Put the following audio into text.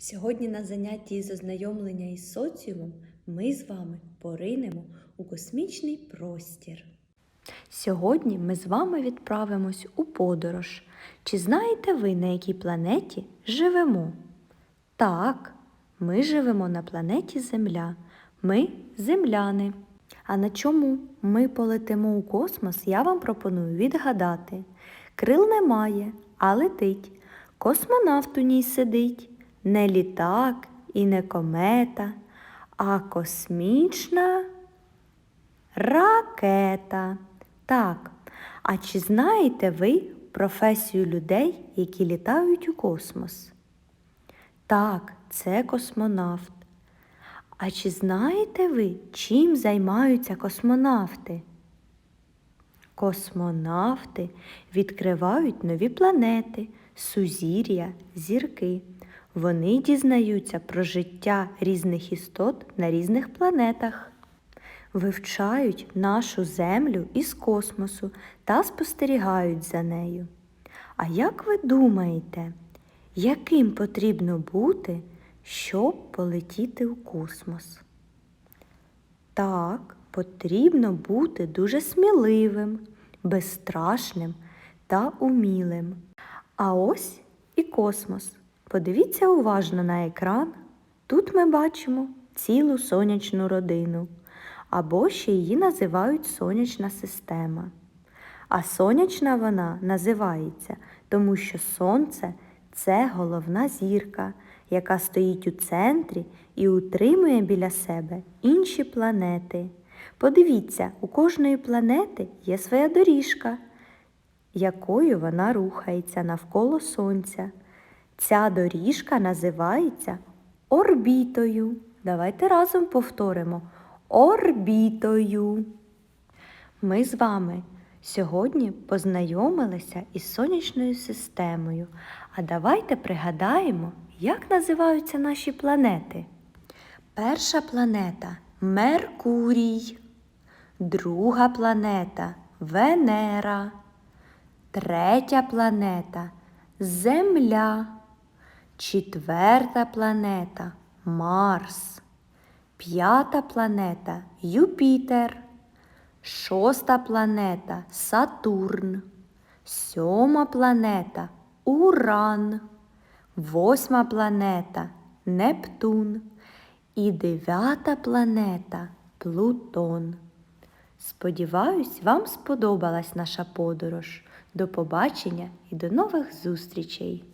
Сьогодні на занятті з ознайомлення із соціумом ми з вами поринемо у космічний простір. Сьогодні ми з вами відправимось у подорож. Чи знаєте ви, на якій планеті живемо? Так, ми живемо на планеті Земля. Ми земляни. А на чому ми полетимо у космос, я вам пропоную відгадати. Крил немає, а летить. Космонавт у ній сидить. Не літак і не комета, а космічна ракета. Так, а чи знаєте ви професію людей, які літають у космос? Так, це космонавт. А чи знаєте ви, чим займаються космонавти? Космонавти відкривають нові планети, сузір'я, зірки. Вони дізнаються про життя різних істот на різних планетах, вивчають нашу Землю із космосу та спостерігають за нею. А як ви думаєте, яким потрібно бути, щоб полетіти у космос? Так, потрібно бути дуже сміливим, безстрашним та умілим. А ось і космос. Подивіться уважно на екран. Тут ми бачимо цілу сонячну родину, або ще її називають сонячна система. А сонячна вона називається, тому що сонце це головна зірка, яка стоїть у центрі і утримує біля себе інші планети. Подивіться, у кожної планети є своя доріжка, якою вона рухається навколо Сонця. Ця доріжка називається орбітою. Давайте разом повторимо орбітою. Ми з вами сьогодні познайомилися із сонячною системою. А давайте пригадаємо, як називаються наші планети. Перша планета Меркурій, друга планета Венера, третя планета Земля, четверта планета Марс, п'ята планета Юпітер, шоста планета Сатурн, сьома планета Уран, восьма планета Нептун і дев'ята планета Плутон. Сподіваюсь, вам сподобалась наша подорож. До побачення і до нових зустрічей!